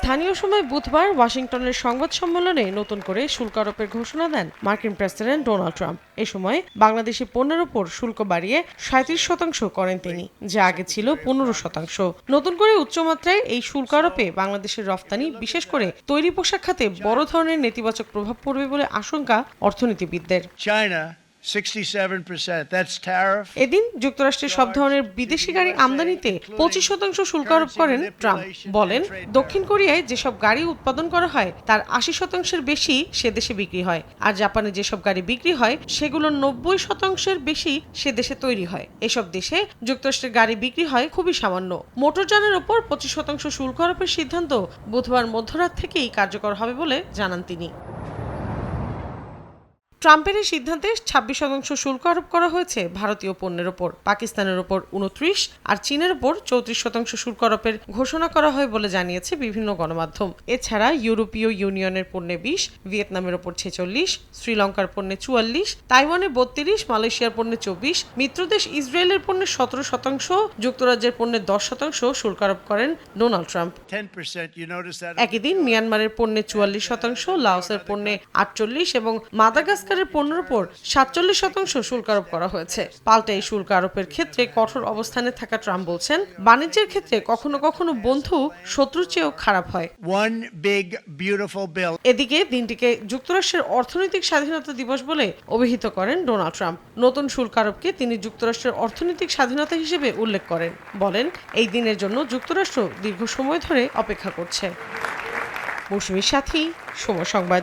স্থানীয় সময় বুধবার ওয়াশিংটনের সংবাদ সম্মেলনে নতুন করে শুল্ক আরোপের ঘোষণা দেন মার্কিন প্রেসিডেন্ট ডোনাল্ড ট্রাম্প। এ সময় বাংলাদেশি পণ্যের উপর শুল্ক বাড়িয়ে সাঁত্রিশ শতাংশ করেন তিনি, যা আগে ছিল পনেরো শতাংশ। নতুন করে উচ্চমাত্রায় এই শুল্ক আরোপে বাংলাদেশের রফতানি, বিশেষ করে তৈরি পোশাক খাতে বড় ধরনের নেতিবাচক প্রভাব পড়বে বলে আশঙ্কা অর্থনীতিবিদদের। China, 67%. এদিন যুক্তরাষ্ট্রের সব ধরনের বিদেশি গাড়ি আমদানিতে পঁচিশ শতাংশ শুল্ক আরোপ করেন ট্রাম্প। বলেন দক্ষিণ কোরিয়ায় যেসব গাড়ি উৎপাদন করা হয় তার আশি শতাংশের বেশি সে দেশে বিক্রি হয়। আর জাপানে যেসব গাড়ি বিক্রি হয় সেগুলোর নব্বই শতাংশের বেশি সে দেশে তৈরি হয়। এসব দেশে যুক্তরাষ্ট্রের গাড়ি বিক্রি হয় খুবই সামান্য। মোটরযানের ওপর পঁচিশ শতাংশ শুল্ক আরোপের সিদ্ধান্ত বুধবার মধ্যরাত থেকেই কার্যকর হবে বলে জানান তিনি। ট্রাম্পের এই সিদ্ধান্তে ছাব্বিশ শতাংশ শুল্ক আরোপ করা হয়েছে ভারতীয় পণ্যের ওপর পাকিস্তানের ওপর উনত্রিশ আর চীনের ওপর চৌত্রিশ শতাংশ শুল্ক আরোপের ঘোষণা করা হয় বলে জানিয়েছে বিভিন্ন গণমাধ্যম এছাড়া ইউরোপীয় ইউনিয়নের পণ্যে বিশ ভিয়েতনামের ওপর ছেচল্লিশ শ্রীলঙ্কার পণ্যে চুয়াল্লিশ তাইওয়ানে বত্রিশ মালয়েশিয়ার পণ্যে চব্বিশ মিত্রদেশ ইসরায়েলের পণ্যে সতেরো শতাংশ যুক্তরাজ্যের পণ্যে দশ শতাংশ শুল্ক আরোপ করেন Donald Trump 10%. You notice that? একই দিন মিয়ানমারের পণ্যে চুয়াল্লিশ শতাংশ লাওসের পণ্যে আটচল্লিশ এবং মাদাগাস্কারের পণ্যের উপর সাতচল্লিশ শতাংশ শুল্ক আরোপ করা হয়েছে। পাল্টা এই শুল্ক আরোপের ক্ষেত্রে কঠোর অবস্থানে থাকা ট্রাম্প বলছেন বাণিজ্যের ক্ষেত্রে কখনো কখনো বন্ধু শত্রুর চেয়েও খারাপ হয়. এদিকে দিনটিকে যুক্তরাষ্ট্রের অর্থনৈতিক স্বাধীনতা দিবস বলে অভিহিত করেন ডোনাল্ড ট্রাম্প। নতুন শুল্ক আরোপকে তিনি যুক্তরাষ্ট্রের অর্থনৈতিক স্বাধীনতা হিসেবে উল্লেখ করেন। বলেন এই দিনের জন্য যুক্তরাষ্ট্র দীর্ঘ সময় ধরে অপেক্ষা করছে। মৌসুমীর সাথী সময় সংবাদ।